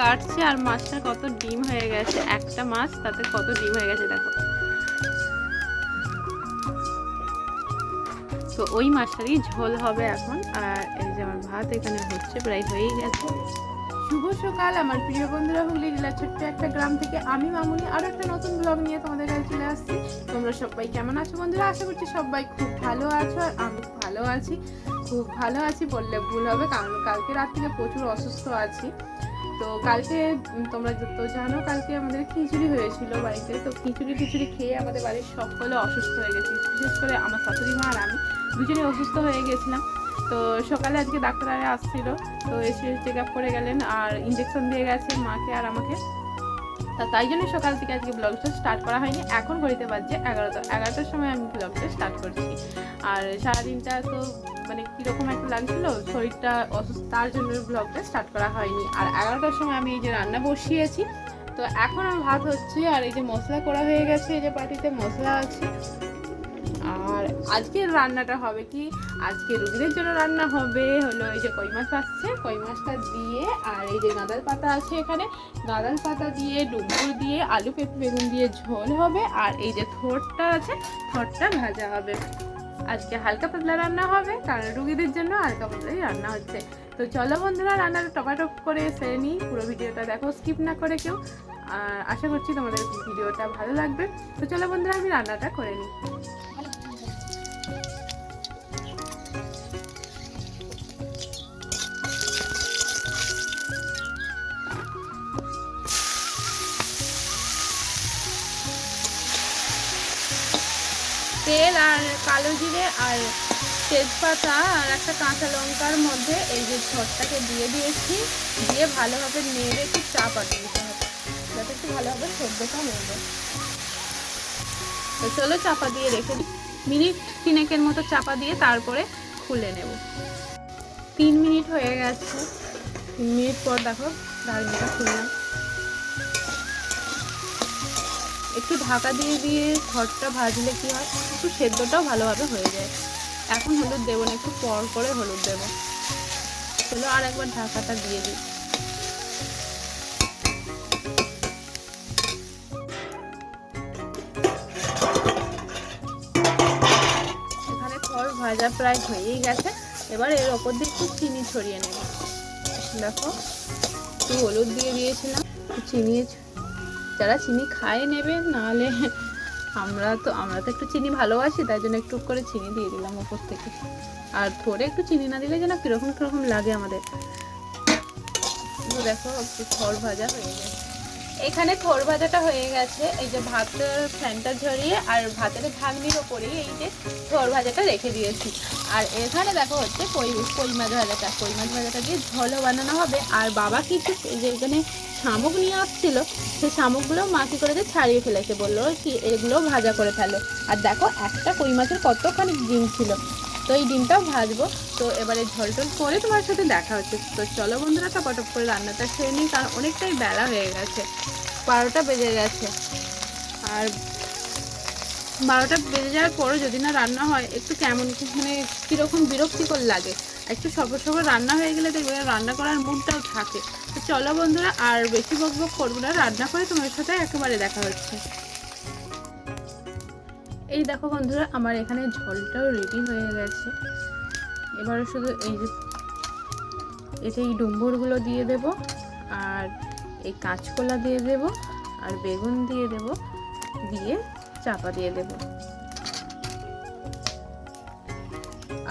কাটছে আর মাছটা কত ডিম হয়ে গেছে। একটা মাছ, তাতে কত ডিম হয়ে গেছে দেখো। তো ওই মাছটারই ঝোল হবে এখন। আর এই যে আমার ভাত এখানে হচ্ছে, প্রায় হয়েই গেছে। শুভ সকাল, আমার প্রিয় বন্ধুরা হুগলি জেলার ছোট্ট একটা গ্রাম থেকে আমি মামুনি আরও একটা নতুন ব্লগ নিয়ে তোমাদের কাছে চলে আসছি। তোমরা সবাই কেমন আছো বন্ধুরা? আশা করছি সবাই খুব ভালো আছো আর আমি ভালো আছি। খুব ভালো আছি বললে ভুল হবে, কারণ কালকে রাত থেকে প্রচুর অসুস্থ আছি। তো কালকে তোমরা তো জানো, কালকে আমাদের খিচুড়ি হয়েছিল বাড়িতে। তো খিচুড়ি খিচুড়ি খেয়ে আমাদের বাড়ির সকলে অসুস্থ হয়ে গেছে। বিশেষ করে আমার শাশুড়ি মা আর আমি দুজনে অসুস্থ হয়ে গেছিলাম। তো সকালে আজকে ডাক্তার আসছিল। তো এসে চেক আপ করে গেলেন আর ইঞ্জেকশন দিয়ে গেছে মাকে আর আমাকে। তা তাই জন্য সকাল থেকে আজকে ব্লগটা স্টার্ট করা হয়নি। এখন ঘড়িতে বাজছে এগারোটা। এগারোটার সময় আমি ব্লগটা স্টার্ট করছি। আর সারাদিনটা তো মানে কীরকম একটা লাগছিল, শরীরটা অসুস্থ, তার জন্য ব্লগটা স্টার্ট করা হয়নি। আর এগারোটার সময় আমি এই যে রান্না বসিয়েছি, তো এখন আমার ভাত হচ্ছে, আর এই যে মশলা করা হয়ে গেছে এই যে পাটিতে মশলা আছে। আজকের রান্নাটা হবে কি? আজকে রুগীদের জন্য রান্না হবে। হলো এই যে কই মাছ আসছে। কই মাছটা দিয়ে আর এই যে গাঁদাল পাতা আছে এখানে। গাঁদাল পাতা দিয়ে ডুমুর দিয়ে, আলু, পেঁপে, বেগুন দিয়ে ঝোল হবে। আর এই যে থোরটা আছে, থোরটা ভাজা হবে। আজকে হালকা পাতলা রান্না হবে, কারণ রুগীদের জন্য হালকা পাতলাই রান্না হচ্ছে। তো চলো বন্ধুরা, রান্নাটা টপাটপ করে সেরে নিই। পুরো ভিডিওটা দেখো স্কিপ না করে কেউ। আর আশা করছি তোমাদের ভিডিওটা ভালো লাগবে। তো চলো বন্ধুরা, আমি রান্নাটা করে নিই। তেল আর কালো জিরে আর তেজপাতা আর একটা কাঁচা লঙ্কার মধ্যে এই যে ছটটাকে দিয়ে দিয়েছি। দিয়ে ভালোভাবে নেড়ে একটু চাপা দিতে হবে। যাতে একটু ভালোভাবে সদ্যটা নেবে তো চলো চাপা দিয়ে রেখে দিই। মিনিট তিনেকের মতো চাপা দিয়ে তারপরে খুলে নেব। তিন মিনিট হয়ে গেছে। তিন মিনিট পর দেখো ডালমিটা খুললাম। একটু ঢাকা দিয়ে দিয়ে ঘরটা ভাজলে কি হয়? একটু সেদ্ধটাও ভালোভাবে হয়ে যায়। এখন হলুদ দেবো না, একটু পর করে হলুদ দেবো। চলো আর একবার ঢাকাটা দিয়ে দিই। ভাজা প্রায় হয়েই গেছে। এবার এর ওপর দিয়ে একটু চিনি ছড়িয়ে নেব। দেখো, একটু হলুদ দিয়ে দিয়েছিলাম। চিনি যারা চিনি খায় নেবে, নাহলে আমরা তো আমরা তো একটু চিনি ভালোবাসি, তাই জন্য একটু করে চিনি দিয়ে দিলাম উপর থেকে। আর ধরে একটু চিনি না দিলে যেন কীরকম কীরকম লাগে আমাদের। দেখো, একটু থর ভাজা হয়ে গেছে। এখানে থোর ভাজাটা হয়ে গেছে। এই যে ভাত ফ্যানটা ঝরিয়ে আর ভাতের ঢাকনির ওপরেই এই যে থোর ভাজাটা রেখে দিয়েছি। আর এখানে দেখো হচ্ছে কই কই মাছ ভাজাটা। কই মাছ ভাজাটা দিয়ে ঝোলও বানানো হবে। আর বাবা কিছু এই যে এখানে শামুক নিয়ে আসছিল, সেই শামুকগুলো মা করে করেছে ছাড়িয়ে ফেলেছে। বলল কি, এগুলো ভাজা করে ফেলো। আর দেখো, একটা কই মাছের কতখানি ডিম ছিল। তো এই ডিমটাও ভাজবো। তো এবারে ঝোল টোল করে তোমার সাথে দেখা হচ্ছে। তো চলো বন্ধুরা টপাটপ করে রান্নাটা খেয়ে নিই, কারণ অনেকটাই বেলা হয়ে গেছে। বারোটা বেজে গেছে। আর বারোটা বেজে যাওয়ার পরও যদি না রান্না হয়, একটু কেমন মানে কীরকম বিরক্তিকর লাগে। একটু সবর সবর রান্না হয়ে গেলে দেখবে রান্না করার মুডটাও থাকে। তো চলো বন্ধুরা, আর বেশি বক বক করব না, রান্না করে তোমার সাথে একেবারে দেখা হচ্ছে। এই দেখো বন্ধুরা, আমার এখানে ঝোলটাও রেডি হয়ে গেছে। এবারে শুধু এই যে, এতে এই ডুম্বুরগুলো দিয়ে দেব, আর এই কাঁচকলা দিয়ে দেব, আর বেগুন দিয়ে দেব, দিয়ে চাপা দিয়ে দেব।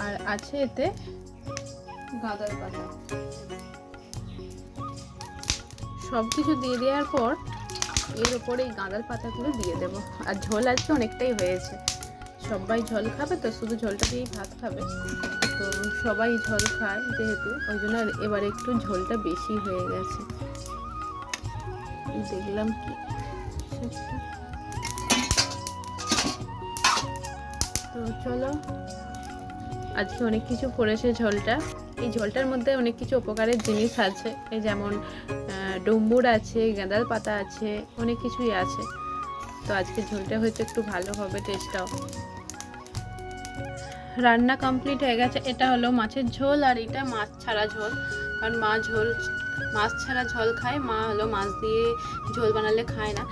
আর আছে এতে গাঁদার পাতা। সব কিছু দিয়ে দেওয়ার পর এর উপরে এই গাঁদার পাতাগুলো দিয়ে দেব। আর ঝোল আজকে অনেকটাই হয়েছে। সবাই ঝোল খাবে তো, শুধু ঝোলটা দিয়েই ভাত খাবে। তো সবাই ঝোল খায় যেহেতু, ওই জন্য এবার একটু ঝোলটা বেশি হয়ে গেছে। দেখলাম কি তো চলো, আজকে অনেক কিছু পড়েছে ঝোলটা। এই ঝোলটার মধ্যে অনেক কিছু উপকারের জিনিস আছে। যেমন ডুম্বুর আছে গাঁদাল পাতা আছে, অনেক কিছুই আছে। তো আজকে ঝোলটা হয়তো একটু ভালো হবে টেস্টটাও রান্না কমপ্লিট হয়ে গেছে। এটা হলো মাছের ঝোল আর এটা মাছ ছাড়া ঝোল। কারণ মা ঝোল, মাছ ছাড়া ঝোল খায়, মা হলো মাছ দিয়ে ঝোল বানালে খায় না।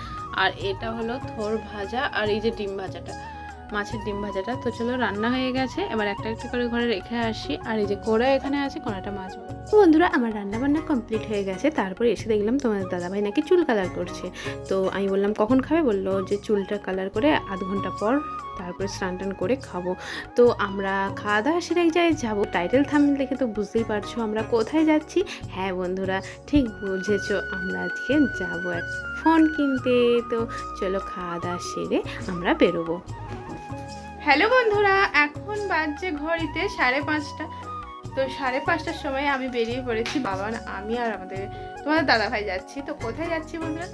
আর এটা হলো থোর ভাজা আর এই যে ডিম ভাজাটা। মাছের ডিম ভাজাটা। তো চলো, রান্না হয়ে গেছে। এবার একটা একটা করে ঘরে রেখে আসি। আর এই যে কোড়া এখানে আছে, কোড়াটা মাছ বন্ধুরা, আমার রান্না বান্না কমপ্লিট হয়ে গেছে। তারপরে এসে দেখলাম তোমাদের দাদাভাই নাকি চুল কালার করছে। তো আমি বললাম, কখন খাবে? বলল যে, চুলটা কালার করে আধ ঘণ্টা পর তারপরে স্নান টান করে খাব। তো আমরা খাওয়া দাওয়া সেরে এক জায়গায় যাব। টাইটেল থামিল দেখে তো বুঝতেই পারছ আমরা কোথায় যাচ্ছি। হ্যাঁ বন্ধুরা, ঠিক বুঝেছ, আমরা আজকে যাব এক ফোন কিনতে। তো চলো, খাওয়া দাওয়া সেরে আমরা বেরোবো। হ্যালো বন্ধুরা, এখন বাজছে ঘড়িতে সাড়ে পাঁচটা। তো সাড়ে পাঁচটার সময় আমি বেরিয়ে পড়েছি, বাবা, আমি আর আমাদের তোমাদের দাদাভাই যাচ্ছি। তো কোথায় যাচ্ছি বন্ধুরা?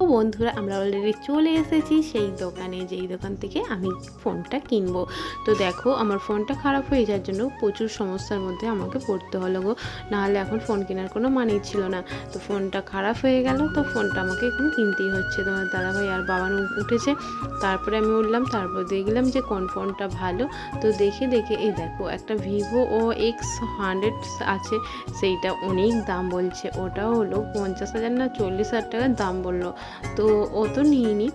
তো বন্ধুরা, আমরা অলরেডি চলে এসেছি সেই দোকানে, যেই দোকান থেকে আমি ফোনটা কিনবো। তো দেখো, আমার ফোনটা খারাপ হয়ে যাওয়ার জন্য প্রচুর সমস্যার মধ্যে আমাকে পড়তে হলো গো। নাহলে এখন ফোন কেনার কোনো মানেই ছিল না। তো ফোনটা খারাপ হয়ে গেল, তো ফোনটা আমাকে এখন কিনতেই হচ্ছে। তোমার দাদাভাই আর বাবান উঠেছে। তারপরে আমি উঠলাম, তারপর দেখলাম যে কোন ফোনটা ভালো। তো দেখে দেখে, এই দেখো, একটা ভিভো ও এক্স হান্ড্রেড আছে। সেইটা অনেক দাম বলছে। ওটাও হলো পঞ্চাশ হাজার না চল্লিশ হাজার টাকার দাম বলল। তো ও তো নিইনি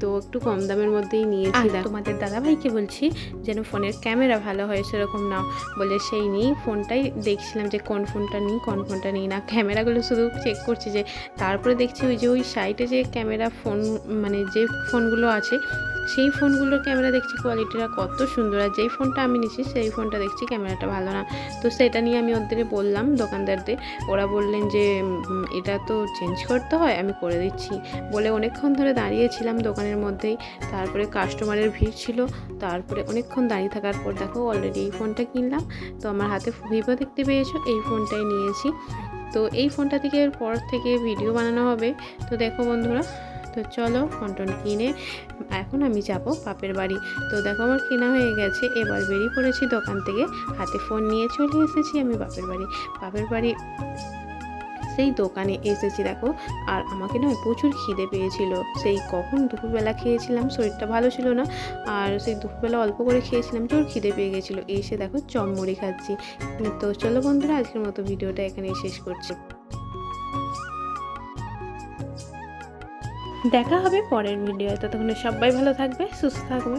তো একটু কম দামের মধ্যেই নিয়েছি তোমাদের দাদাভাইকে বলছি যেন ফোনের ক্যামেরা ভালো হয় সেরকম নাও বলে সেই নিয়েই ফোনটাই দেখছিলাম যে কোন ফোনটা নিই কোন ফোনটা নিই না। ক্যামেরাগুলো শুধু চেক করছি যে তারপরে দেখছি ওই যে ওই সাইটে যে ক্যামেরা ফোন মানে যে ফোনগুলো আছে সেই ফোনগুলোর ক্যামেরা দেখছি কোয়ালিটিটা কত সুন্দর আর যেই ফোনটা আমি নিচ্ছি সেই ফোনটা দেখছি ক্যামেরাটা ভালো না। তো সেটা নিয়ে আমি ওদের বললাম, দোকানদারদের। ওরা বললেন যে এটা তো চেঞ্জ করতে হয়, আমি করে দিচ্ছি। বলে অনেকক্ষণ ধরে দাঁড়িয়েছিলাম দোকানের মধ্যেই। তারপরে কাস্টমারের ভিড় ছিল। তারপরে অনেকক্ষণ দাঁড়িয়ে থাকার পর দেখো অলরেডি এই ফোনটা কিনলাম। তো আমার হাতে ভিভো দেখতে পেয়েছ, এই ফোনটাই নিয়েছি। তো এই ফোনটা থেকে পর থেকে ভিডিও বানানো হবে। তো দেখো বন্ধুরা তো চলো টোন কিনে এখন আমি যাব বাপের বাড়ি। তো দেখো আমার কেনা হয়ে গেছে, এবার বেরিয়ে পড়েছি দোকান থেকে। হাতে ফোন নিয়ে চলে এসেছি আমি বাপের বাড়ি। বাপের বাড়ি সেই দোকানে এসেছি দেখো, আর আমাকে না প্রচুর খিদে পেয়েছিল। সেই কখন দুপুরবেলা খেয়েছিলাম, শরীরটা ভালো ছিল না, আর সেই দুপুরবেলা অল্প করে খেয়েছিলাম জোর খিদে পেয়ে গেছিল। এসে দেখো চমমুড়ি খাচ্ছি। তো চলো বন্ধুরা, আজকের মতো ভিডিওটা এখানেই শেষ করছি। দেখা হবে পরের ভিডিও ততক্ষণে সবাই ভালো থাকবে সুস্থ থাকবে।